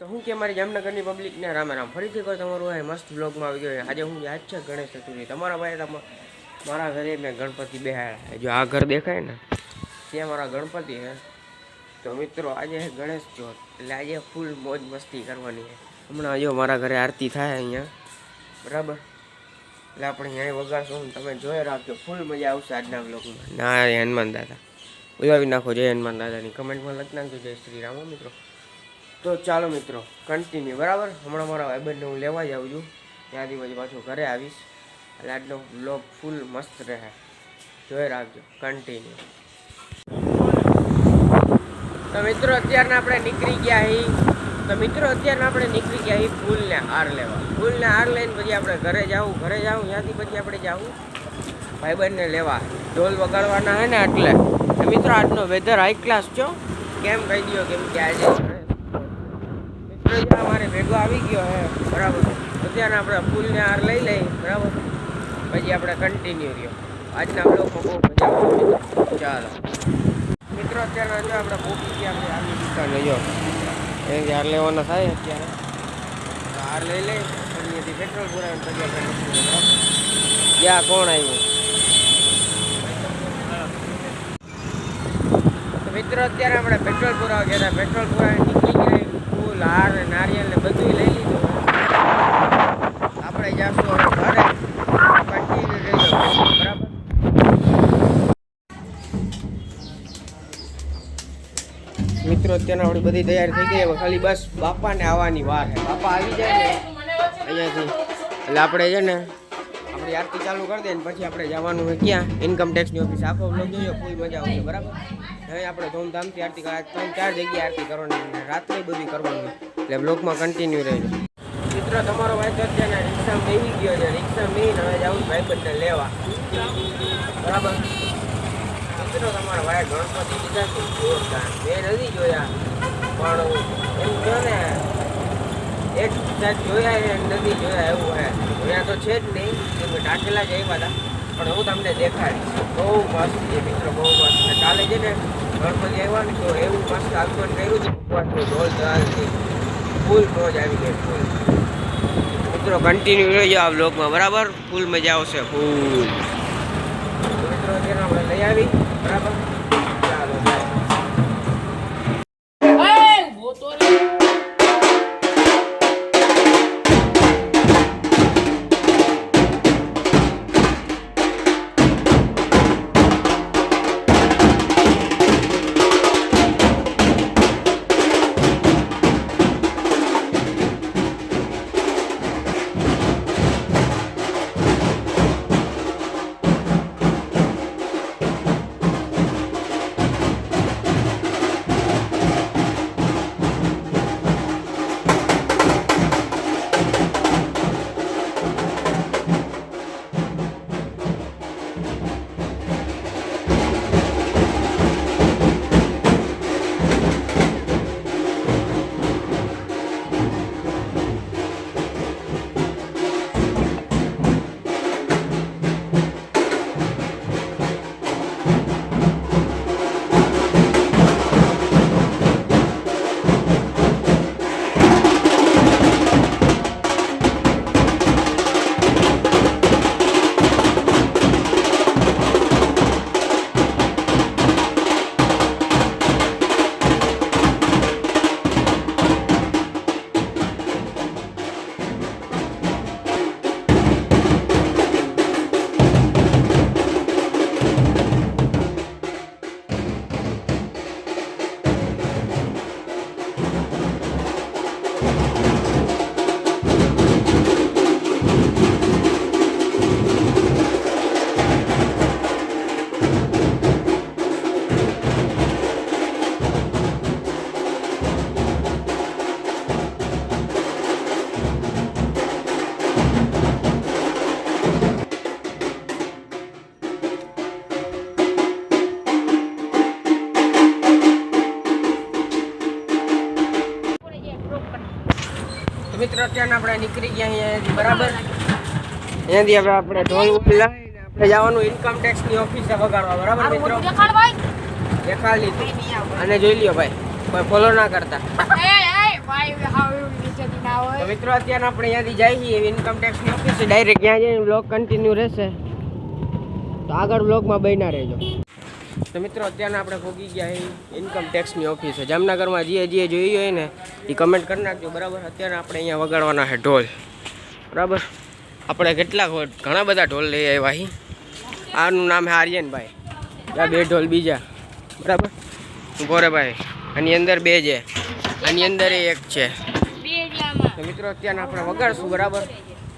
તો હું કે મારી જામનગરની પબ્લિકને રામે રામ ફરીથી કોઈ તમારું આ મસ્ત બ્લોગમાં આવી ગયો આજે હું યાદ છે ગણેશ ચતુર્થી. તમારા ભાઈ મારા ઘરે મેં ગણપતિ બેહાડ્યા જો આ ઘર દેખાય ને, ત્યાં મારા ગણપતિ છે. તો મિત્રો, આજે ગણેશ ચોથ. એટલે આજે ફૂલ મોજ મસ્તી કરવાની છે. હમણાં જો મારા ઘરે આરતી થાય અહીંયા. બરાબર? એટલે આપણે અહીંયા વગાડશું. તમે જોઈ રાખજો. ફૂલ મજા આવશે આજના બ્લોગમાં ના હનુમાન દાદા. બોલાવી નાખો જય હનુમાન દાદાની. કમેન્ટમાં લખી નાખજો. જય શ્રી રામ મિત્રો. તો ચાલો મિત્રો કન્ટિન્યુ બરાબર? હમણાં મારા ભાઈબંધને હું લેવા જાઉં છું. ત્યાંથી પછી પાછું ઘરે આવીશ. એટલે આજનો બ્લોગ ફૂલ મસ્ત રહે. જોઈ રાખજો. કન્ટિન્યુ તો મિત્રો, અત્યારના આપણે નીકળી ગયા હી. તો મિત્રો, અત્યારના આપણે નીકળી ગયા હી ફૂલને હાર લેવા. ફૂલને હાર લઈને પછી આપણે ઘરે જાવું ઘરે જાવું ત્યાંથી પછી આપણે જાવું ભાઈબંધને લેવા. ઢોલ વગાડવાના હે ને એટલે. મિત્રો, આજનો વેધર હાઈ ક્લાસ છો? કેમ કહી દો કેમ કે આજે મિત્રો મારે ભેગો આવી ગયો હે, બરાબર. અત્યારે આપણે ફૂલને હાર લઈ લઈ, બરાબર. પછી આપણે કન્ટિન્યુ રહ્યો. આજના લોકો બહુ મજા ચાલો. મિત્રો, અત્યારે જો આપણે પહોંચી ગયા આપણે આવી દુકાને જો. એ હાર લેવાના થાય અત્યારે. હાર લઈ લઈ અહીંયાથી પેટ્રોલ પુરાવીને પછી આપણે ક્યાં કોણ આવ્યું. મિત્રો, અત્યારે આપણે પેટ્રોલ પુરાવા ગયા હતા. પેટ્રોલ ગયા ફૂલ હાર ને નારિયેળ ને બધું લઈ લીધું. આપણે જાશું હવે ઘરે. બરાબર? મિત્રો અત્યારના આપણી બધી તૈયાર થઈ ગઈ. હવે ખાલી બસ બાપાને આવવાની વાર છે. બાપા આવી જાય ને અહીંયાથી. એટલે આપણે છે ને, આપણી આરતી ચાલુ કરી દે ને પછી આપણે જવાનું હોય ક્યાં. ઇન્કમ ટેક્સની ઓફિસ આખો બ્લોગ જોઈએ ફૂલ મજા આવશે, બરાબર? હવે આપણે ધૂમધામથી આરતી કરા ત્રણ ચાર જગ્યાએ આરતી કરવાની અને રાત્રે બધી કરવાની. એટલે બ્લોકમાં કન્ટિન્યુ રહેજો. મિત્રો, તમારો તો અત્યારે રિક્ષા બેસી ગયો છે. રિક્ષા બેસીને હવે જાઉં ભાઈબંધને લેવા. બરાબર? મિત્રો, તમારો ભાઈ ગણપતિ લીધા છે. જોરદાર. મેં નથી જોયા, પણ એમ કહો ને, એક સાઈડ જોયા નથી જોયા એવું હે જોયા તો છે જ નહીં ટાકેલા જ આવ્યા હતા. પણ હું તમને દેખાડીશ. બહુ મસ્ત છે મિત્રો બહુ મસ્ત છે. કાલે છે ને ગણપતિ આવ્યા ને તો એવું મસ્ત આગમન કર્યું છે. ઉપવાસનું ઢોલ ચાલથી ફૂલ મોજ આવી ગઈ ફૂલ. મિત્રો કન્ટિન્યુ રહેજો આ બ્લોગમાં બરાબર? ફૂલ મજા આવશે ફૂલ. મિત્રો અત્યારે આપણે લઈ આવી બરાબર? તો મિત્રો અત્યારે આપણે નીકળી ગયા અહીંયાથી બરાબર? અહીંયાથી હવે આપણે ઢોલ લઈને આપણે જવાનું ઇન્કમ ટેક્સની ઓફિસે વગાડવા બરાબર મિત્રો? દેખાડી લીધું. અને જોઈ લ્યો ભાઈ કોઈ ફોલો ના કરતા. મિત્રો અત્યારે આપણે અહીંયાથી જઈએ છીએ ઇન્કમ ટેક્સની ઓફિસે ડાયરેક્ટ ત્યાં જઈને બ્લોગ કન્ટિન્યુ રહેશે. તો આગળ બ્લોગમાં બન્યા રહેજો. તો મિત્રો, અત્યારના આપણે ભોગી ગયા એ ઇન્કમ ટેક્સની ઓફિસે જામનગરમાં જે જે જોઈ હોય ને, એ કમેન્ટ કરી નાખજો. બરાબર? અત્યારે આપણે અહીંયા વગાડવાના છે ઢોલ. બરાબર? આપણે કેટલાક ઘણા બધા ઢોલ લઈ આવ્યા અહીં આનું નામ છે આર્યનભાઈ. આ બે ઢોલ બીજા. બરાબર? ગોરેભાઈ આની અંદર બે છે. આની અંદર એક છે. તો મિત્રો, અત્યારે આપણે વગાડશું. બરાબર?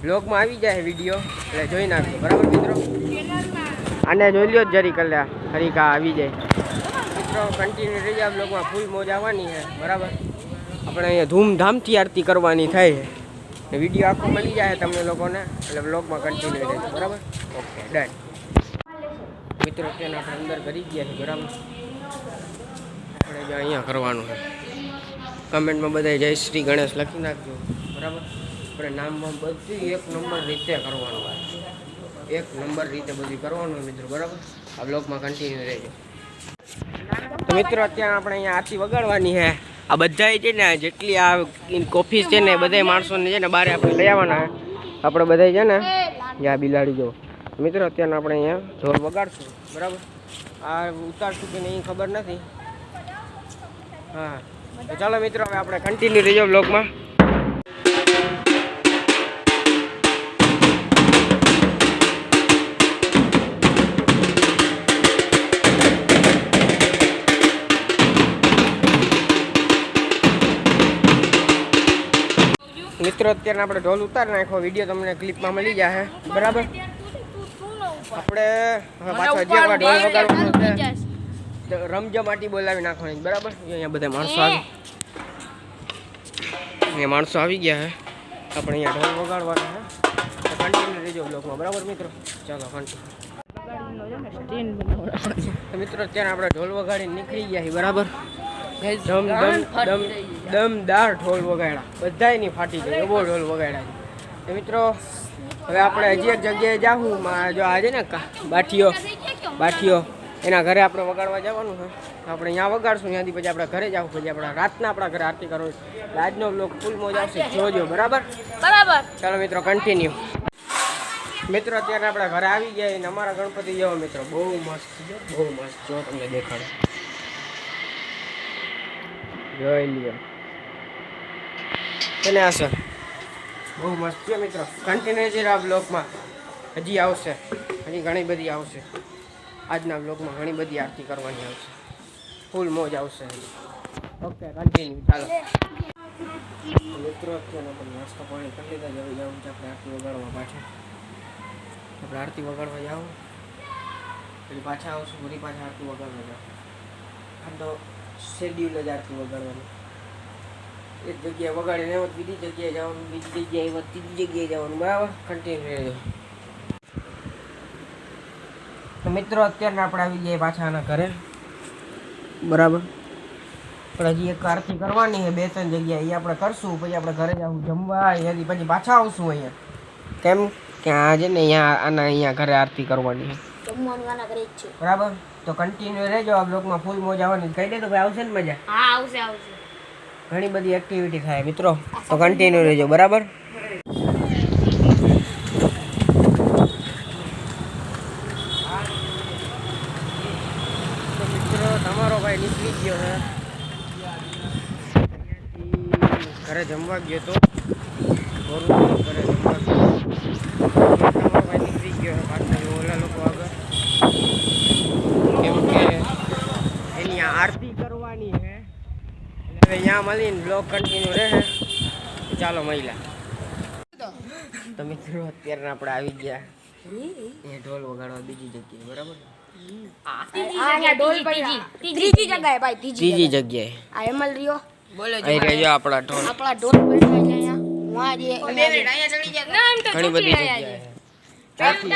બ્લોગમાં આવી જાય વીડિયો એટલે જોઈ નાખજો. બરાબર મિત્રો? આને જોઈ લ્યો જરી કલ્યા. હરીકા આવી જાય. મિત્રો કન્ટિન્યુ રહી જાય બ્લોગમાં ફૂલ મોજ આવવાની છે. બરાબર? આપણે અહીંયા ધૂમધામથી આરતી કરવાની થાય છે. વીડિયો આખો મળી જાય તમને લોકોને. એટલે બ્લોગમાં કન્ટિન્યુ રહે બરાબર? ઓકે ડન મિત્રો, અત્યારે આપણે અંદર કરી ગયા છે. બરાબર? આપણે જે અહીંયા કરવાનું છે. કમેન્ટમાં બધા જય શ્રી ગણેશ લખી નાખજો. બરાબર? આપણે નામમાં બધું એક નંબર રીતે કરવાનું એક નંબર રીતે બધું કરવાનું મિત્રો, બરાબર? આ બ્લોગમાં કન્ટિન્યુ રહેજો. તો મિત્રો, અત્યારે આપણે અહીંયા આરતી વગાડવાની છે. આ બધા છે ને, જેટલી આ કોફી છે ને બધા માણસોને છે ને બારે આપણે લઈ આવવાના આપણે બધા છે ને જ્યાં બિલાડી જો. મિત્રો, અત્યારે આપણે અહીંયા ઢોલ વગાડશું, બરાબર? આ ઉતારશું કે નહીં ખબર નથી. હા. ચાલો મિત્રો, હવે આપણે કન્ટિન્યુ રહીજો બ્લોગમાં મિત્રો અત્યારે આપણે ઢોલ ઉતારી નાખો વીડિયો તમને ક્લિપમાં મળી જશે બરાબર? આપણે પાછો હજી એકવાર ઢોલ વગાડવાનો છે. તો રમઝમાટી બોલાવી નાખવાની. બરાબર? અહીંયા બધા માણસો આવી અહીંયા માણસો આવી ગયા છે આપણે અહીંયા ઢોલ વગાડવાના છે તો કન્ટિન્યુ રહેજો બ્લોગમાં. બરાબર મિત્રો? ચાલો કન્ટિન્યુ મિત્રો અત્યારે આપણે ઢોલ વગાડીને નીકળી ગયા છીએ. બરાબર? દમ દમ દમ દમદાર ઢોલ વગાડ્યા. બધાયની ફાટી ગઈ. એવો ઢોલ વગાડ્યા છે. મિત્રો હવે આપણે હજી એક જગ્યાએ જાવું જો આજે ને બાઠીઓ બાઠીઓ એના ઘરે આપણે વગાડવા જવાનું છે. આપણે અહીંયા વગાડશું. ત્યાંથી પછી આપણે ઘરે જવું પછી આપણે રાતના આપણા ઘરે આરતી કરવી એટલે આજનો બ્લોક ફૂલ મોજ આવશે. જોજો બરાબર? બરાબર. ચાલો મિત્રો કન્ટિન્યુ મિત્રો અત્યારે આપણે ઘરે આવી ગયા અને અમારા ગણપતિ જેવો મિત્રો. બહુ મસ્ત બહુ મસ્ત. જો તમને દેખાડો. જોઈ લ્યો. તને આ બહુ મસ્ત છે મિત્રો. કન્ટિન્યુ છે આ બ્લોગમાં હજી આવશે. હજી ઘણી બધી આવશે. આજના બ્લોગમાં ઘણી બધી આરતી કરવાની આવશે. ફૂલ મોજ આવશે. ઓકે કન્ટિન્યુ ચાલો. મિત્રો અત્યારે આપણે નાસ્તો પાણી કરી લીધા જવું જવું છે આપણે આરતી વગાડવા પાછા. આપણે આરતી વગાડવા જાઓ. પછી પાછા આવશું. ફરી પાછા આરતી વગાડવા જાવ આ તો શેડ્યુલ જ આરતી વગાડવાનું. એક જગ્યાએ વગાડીને બીજી જગ્યાએ જવાનું બીજી જગ્યાએ ત્રીજી જગ્યાએ જવાનું. બરાબર? કન્ટિન્યુ રહેજો તો મિત્રો અત્યારના આપણે આવી જઈએ પાછા આના ઘરે. બરાબર. પણ હજી એક આરતી કરવાની છે બે ત્રણ જગ્યાએ. એ આપણે કરશું પછી આપણે ઘરે જવું જમવા અહીંયાથી પછી પાછા આવશું અહીંયા. કેમ? કે આજે ને અહીંયા આના અહીંયા ઘરે આરતી કરવાની છે. છે. બરાબર? તો કન્ટિન્યુ રહેજો આ બ્લોગમાં ફૂલ મોજ આવવાની. કહી દે તો ભાઈ આવશે ને મજા? હા આવશે આવશે. ઘણી બધી એક્ટિવિટી થાય મિત્રો. તો કન્ટિન્યુ રહેજો બરાબર? તો મિત્રો તમારો ભાઈ નીકળી ગયો છે. ઘરે જમવા ગયો તો. ઘરે જમવા ગયો. તમારો ભાઈ નીકળી ગયો ઓલા લોકો આગળ કેમ કે એની આરતી કરવાની છે એટલે હવે અહીંયા મળીને બ્લોગ કન્ટિન્યુ રહે. ચાલો મહિલા તો મિત્રો અત્યારે આપણે આવી ગયા. એ ઢોલ વગાડવા બીજી જગ્યાએ બરાબર? આ ડોલ પડ્યા ત્રીજી જગ્યાએ. ભાઈ ત્રીજી ત્રીજી જગ્યાએ. આ એમલ રહ્યો. અહીં રહેજો આપણા ઢોલ. આપણા ઘણી બધી જગ્યાએ. શક્તિ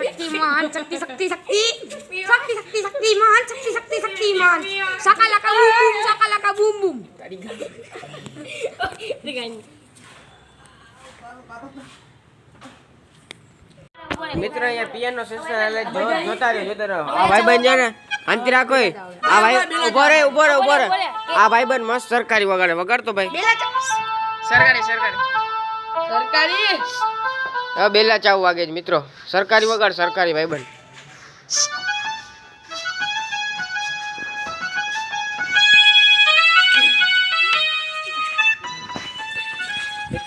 શક્તિ શક્તિ શક્તિ શક્તિ. શક્તિમાન શક્તિ શક્તિ શક્તિમાન સકાલકા બૂમ બૂમ સકાલકા બૂમ બૂમ મિત્રો અહીંયા પિયાનો સિસ્ટમ એટલે જો- જોતા રહ્યો જોતા રહ્યો આ ભાઈબંધ છે ને અંતિ રાખો એ. આ ભાઈ ઊભો રે ઊભો રે ઊભો રે આ ભાઈબંધ મસ્ત સરકારી વગાડે વગાડતો ભાઈ બેલા ચાવ સરકારી સરકારી સરકારી હવે બેલા ચાવ વાગે છે મિત્રો સરકારી વગાડ સરકારી ભાઈબંધ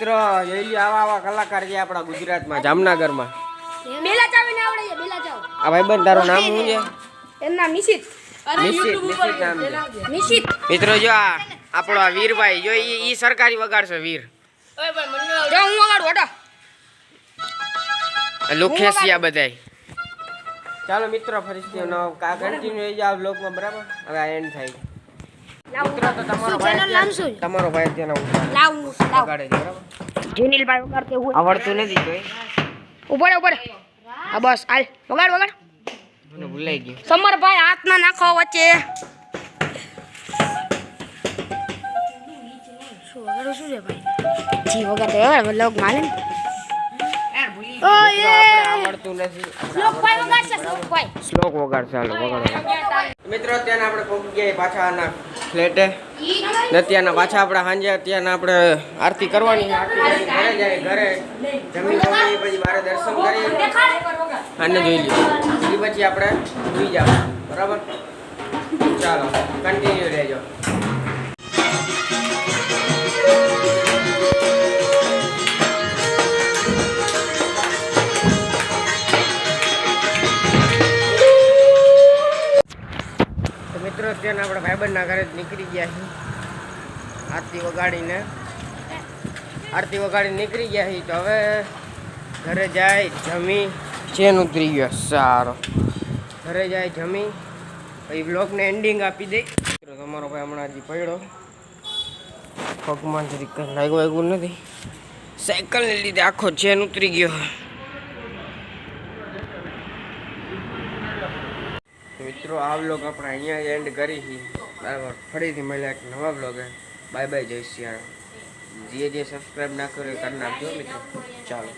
મિત્રો એ આવા આવા કલાકાર છે આપણા ગુજરાતમાં જામનગરમાં. બેલા ચાવ એને આવડે છે બેલા ચાવ. આ ભાઈબંધ તારું નામ શું છે? એનું નામ નિશિત મિત્રો જો આ આપણો આ વીરભાઈ જો ઈ ઈ સરકારી વગાડશે વીર. ઓય ભાઈ મને જો હું વગાડું હટો. લુખેસિયા બધાય. ચાલો મિત્રો ફરીથી કન્ટિન્યુ રહી જાવ બ્લોગમાં બરાબર? હવે આ એન્ડ થાય તમારો ભાઈ ઉતારે. હું છે બરાબર? જુનીલભાઈ વગાડતે હું આવડતું નથી કોઈ. રે ઊભો હા બસ હાલ. વગાડ વગાડ. મને ભૂલાઈ ગયું. સમરભાઈ હાથ ના નાખો વચ્ચે. શું વગાડો શું છે ભાઈ? જી વગાડતો વગાડ લોક માને ને. મિત્રો વગાડો. અત્યારે આપણે પહોંચી ગયા પાછા ફ્લેટે. અત્યારના પાછા આપણે સાંજે અત્યારના આપણે આરતી કરવાની આરતી ઘરે જાય, ઘરે જમી પછી મારે દર્શન કરી અને જોઈ લઈએ. એ પછી આપણે સુઈ જાવ બરાબર? ચાલો કન્ટિન્યુ રહેજો. મિત્રો અત્યારે આપણે ભાઈબંધના ઘરે જ નીકળી ગયા છીએ. આરતી વગાડીને. આરતી વગાડીને નીકળી ગયા છીએ. તો હવે ઘરે જાય જમી. ચેન ઉતરી ગયો સારો. ઘરે જાય જમી. પછી બ્લોગને એન્ડિંગ આપી દઈ. તમારો ભાઈ હમણાં હજી પડ્યો. પગમાં જરીક કંઈ લાગ્યું વાગ્યું નથી. સાયકલને લીધે આખો ચેન ઉતરી ગયો. મિત્રો, આ બ્લોગ આપણે અહીંયા એન્ડ કરી છીએ. બરાબર. ફરીથી મળ્યા એક નવા બ્લોગે બાય બાય જય શિયાળા જે જે સબસ્ક્રાઈબ ના કર્યો કરી નાખજો મિત્રો. ચાલો.